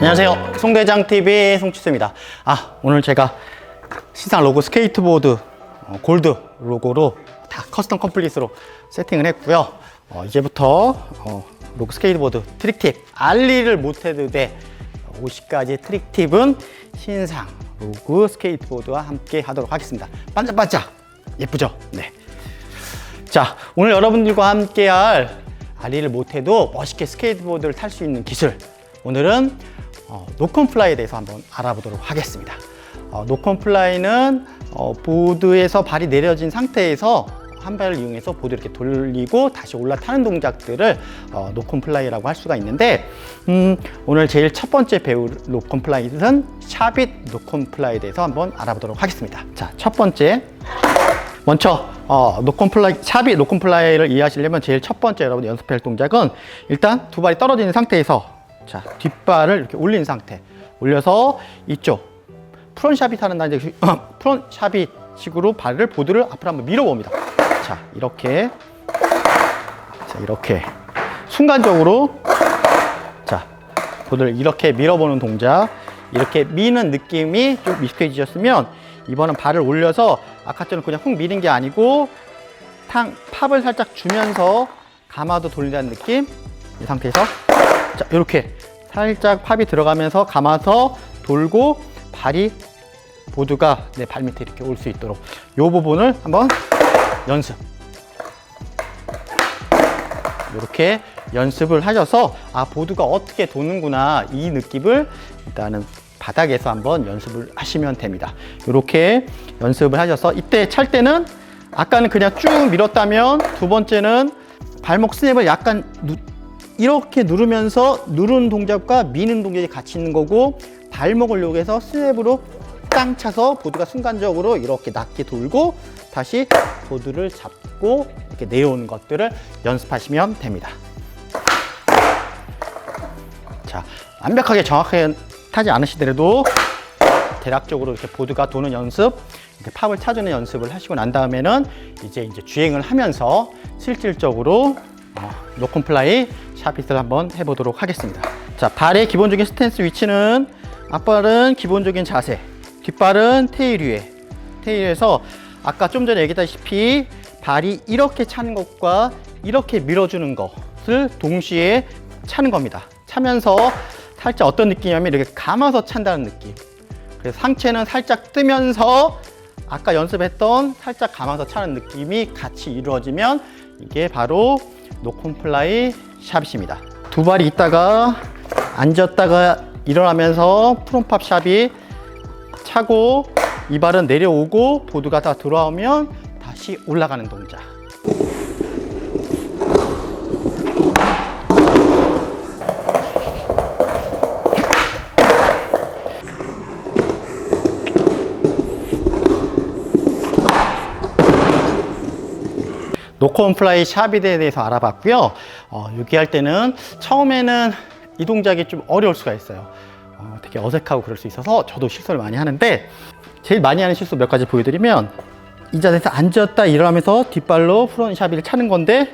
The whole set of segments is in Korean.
안녕하세요. 송대장TV 송치수입니다. 아, 오늘 제가 신상 로고 스케이트보드 어, 골드 로고로 다 커스텀 컴플릿으로 세팅을 했고요. 어, 이제부터 어, 로고 스케이트보드 트릭팁 알리를 못해도 돼 50가지 트릭팁은 신상 로고 스케이트보드와 함께 하도록 하겠습니다. 반짝반짝 예쁘죠? 네. 자, 오늘 여러분들과 함께 할 알리를 못해도 멋있게 스케이트보드를 탈 수 있는 기술. 오늘은 어, 노컨플라이에 대해서 한번 알아보도록 하겠습니다. 어, 노컨플라이는 어, 보드에서 발이 내려진 상태에서 한 발을 이용해서 보드 이렇게 돌리고 다시 올라타는 동작들을 어, 노컨플라이라고 할 수가 있는데 음, 오늘 제일 첫 번째 배울 노컨플라이는 샤빗 노컨플라이에 대해서 한번 알아보도록 하겠습니다. 자, 첫 번째 먼저 어, 노컨플라이 샵이 노컨플라이를 이해하시려면 제일 첫 번째 여러분 연습할 동작은 일단 두 발이 떨어지는 상태에서 자 뒷발을 이렇게 올린 상태. 올려서 이쪽. 프론 샵이 타는 날 이제 프론 샵이 식으로 발을 보드를 앞으로 한번 밀어봅니다. 자 이렇게. 자 이렇게. 순간적으로. 자 보드를 이렇게 밀어보는 동작. 이렇게 미는 느낌이 좀 익숙해지셨으면 이번은 발을 올려서 아까처럼 그냥 훅 미는 게 아니고 탕 팝을 살짝 주면서 가마도 돌린다는 느낌? 이 상태에서 자 이렇게 살짝 팝이 들어가면서 감아서 돌고 발이 보드가 내 발 밑에 이렇게 올 수 있도록 이 부분을 한번 연습 이렇게 연습을 하셔서 아 보드가 어떻게 도는구나 이 느낌을 일단은 바닥에서 한번 연습을 하시면 됩니다. 이렇게 연습을 하셔서 이때 찰 때는 아까는 그냥 쭉 밀었다면 두 번째는 발목 스냅을 약간 누, 이렇게 누르면서 누르는 동작과 미는 동작이 같이 있는 거고 발목을 이용해서 스냅으로 땅 차서 보드가 순간적으로 이렇게 낮게 돌고 다시 보드를 잡고 이렇게 내려오는 것들을 연습하시면 됩니다. 자, 완벽하게 정확하게 타지 않으시더라도 대략적으로 이렇게 보드가 도는 연습, 이렇게 팝을 찾는 연습을 하시고 난 다음에는 이제 이제 주행을 하면서 실질적으로 어, 노콤플라이 샤핏을 한번 해보도록 하겠습니다. 자, 발의 기본적인 스탠스 위치는 앞발은 기본적인 자세, 뒷발은 테일 위에, 테일 위에서 아까 좀 전에 얘기했다시피 발이 이렇게 차는 것과 이렇게 밀어주는 것을 동시에 차는 겁니다. 차면서 살짝 어떤 느낌이냐면 이렇게 감아서 찬다는 느낌. 그래서 상체는 살짝 뜨면서 아까 연습했던 살짝 감아서 차는 느낌이 같이 이루어지면 이게 바로 노콘플라이 샵입니다. 두 발이 있다가 앉았다가 일어나면서 프론팝 샵이 차고 이 발은 내려오고 보드가 다 들어오면 다시 올라가는 동작. 노콘 플라이 샤빗에 대해서 알아봤고요. 어, 여기 할 때는 처음에는 이 동작이 좀 어려울 수가 있어요. 어, 되게 어색하고 그럴 수 있어서 저도 실수를 많이 하는데 제일 많이 하는 실수 몇 가지 보여드리면 이 자세에서 앉았다 일어나면서 뒷발로 프론 샤빗을 차는 건데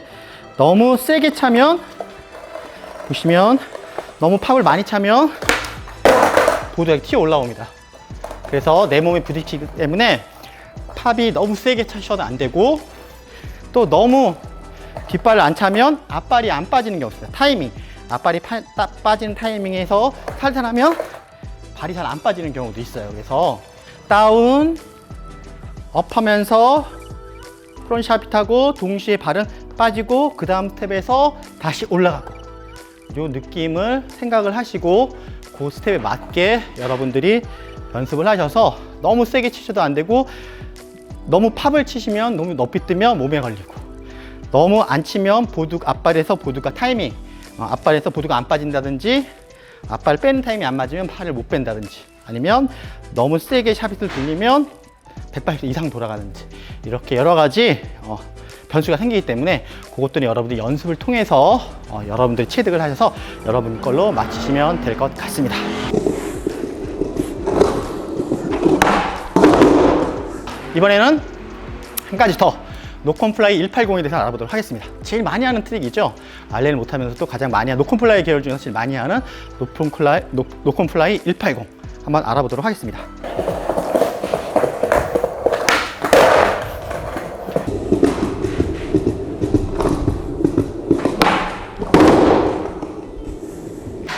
너무 세게 차면 보시면 너무 팝을 많이 차면 보드가 튀어 올라옵니다. 그래서 내 몸에 부딪히기 때문에 팝이 너무 세게 차셔도 안 되고 또 너무 뒷발을 안 차면 앞발이 안 빠지는 게 없어요. 타이밍. 앞발이 파, 따, 빠지는 타이밍에서 살살 하면 발이 잘 안 빠지는 경우도 있어요. 그래서 다운, 업 하면서 프론 샤빗하고 동시에 발은 빠지고 그 다음 스텝에서 다시 올라가고 요 느낌을 생각을 하시고 그 스텝에 맞게 여러분들이 연습을 하셔서 너무 세게 치셔도 안 되고 너무 팝을 치시면 너무 높이 뜨면 몸에 걸리고 너무 안 치면 보드 앞발에서 보드가 타이밍 어, 앞발에서 보드가 안 빠진다든지 앞발 빼는 타이밍이 안 맞으면 팔을 못 뺀다든지 아니면 너무 세게 샤빗을 돌리면 180도 이상 돌아가는지 이렇게 여러 가지 어, 변수가 생기기 때문에 그것들은 여러분들이 연습을 통해서 어, 여러분들이 체득을 하셔서 여러분 걸로 맞추시면 될 것 같습니다. 이번에는 한 가지 더 노컴플라이 180에 대해서 알아보도록 하겠습니다. 제일 많이 하는 트릭이죠. 알레를 못하면서도 가장 많이 하는 노컴플라이 계열 중에서 제일 많이 하는 노컴플라이, 노, 노컴플라이 180 한번 알아보도록 하겠습니다.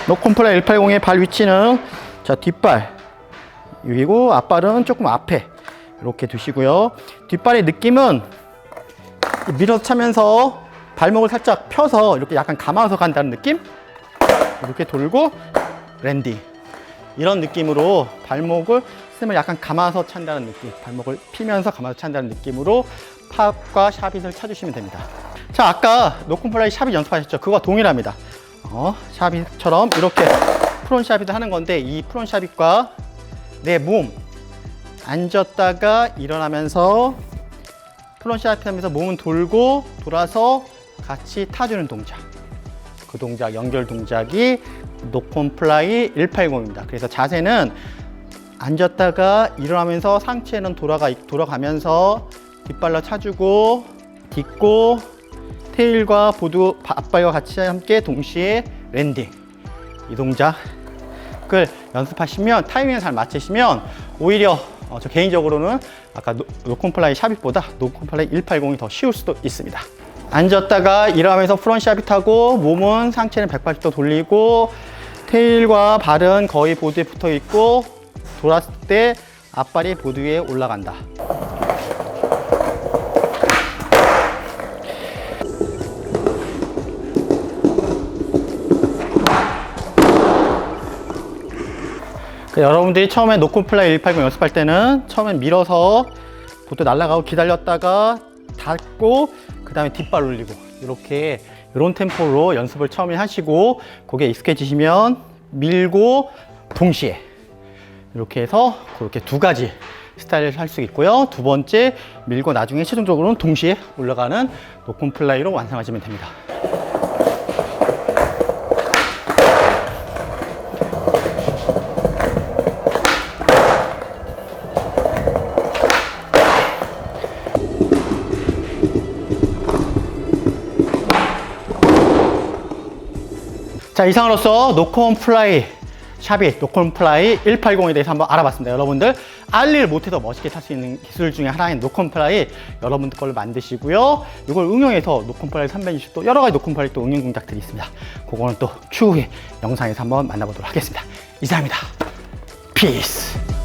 노컴플라이 180의 발 위치는 자 뒷발 여기고 앞발은 조금 앞에 이렇게 두시고요. 뒷발의 느낌은 밀어서 차면서 발목을 살짝 펴서 이렇게 약간 감아서 간다는 느낌? 이렇게 돌고 랜딩 이런 느낌으로 발목을 스을 약간 감아서 찬다는 느낌. 발목을 피면서 감아서 찬다는 느낌으로 팝과 샤빗을 차주시면 됩니다. 자 아까 노콤플라이 샤빗 연습하셨죠? 그거와 동일합니다. 어, 샤빗처럼 이렇게 프론 샤빗을 하는 건데 이 프론 샤빗과 내 몸 앉았다가 일어나면서 샤빗 하면서 몸은 돌고 돌아서 같이 타주는 동작 그 동작, 연결 동작이 노콤플라이 180입니다. 그래서 자세는 앉았다가 일어나면서 상체는 돌아가, 돌아가면서 뒷발로 차주고 딛고 테일과 보드 앞발과 같이 함께 동시에 랜딩 이 동작을 연습하시면 타이밍을 잘 맞추시면 오히려 어, 저 개인적으로는 아까 노, 노콤플라이 샤빗보다 노콤플라이 180이 더 쉬울 수도 있습니다. 앉았다가 일어나면서 프론 샤빗하고 몸은 상체는 180도 돌리고 테일과 발은 거의 보드에 붙어 있고 돌았을 때 앞발이 보드 위에 올라간다. 그 여러분들이 처음에 노콤플라이 180 연습할 때는 처음엔 밀어서 보드 날아가고 기다렸다가 닫고 그 다음에 뒷발 올리고 이렇게 이런 템포로 연습을 처음에 하시고 그게 익숙해지시면 밀고 동시에 이렇게 해서 그렇게 두 가지 스타일을 할 수 있고요. 두 번째 밀고 나중에 최종적으로는 동시에 올라가는 노콘 플라이로 완성하시면 됩니다. 자 이상으로서 노콘 플라이 샵이 노콘 플라이 180에 대해서 한번 알아봤습니다. 여러분들 알리를 못해도 멋있게 탈 수 있는 기술 중에 하나인 노콘 플라이 여러분들 걸로 만드시고요. 이걸 응용해서 노콘 플라이 360도 여러 가지 노콘 플라이 또 응용 동작들이 있습니다. 그거는 또 추후에 영상에서 한번 만나보도록 하겠습니다. 이상입니다. 피스.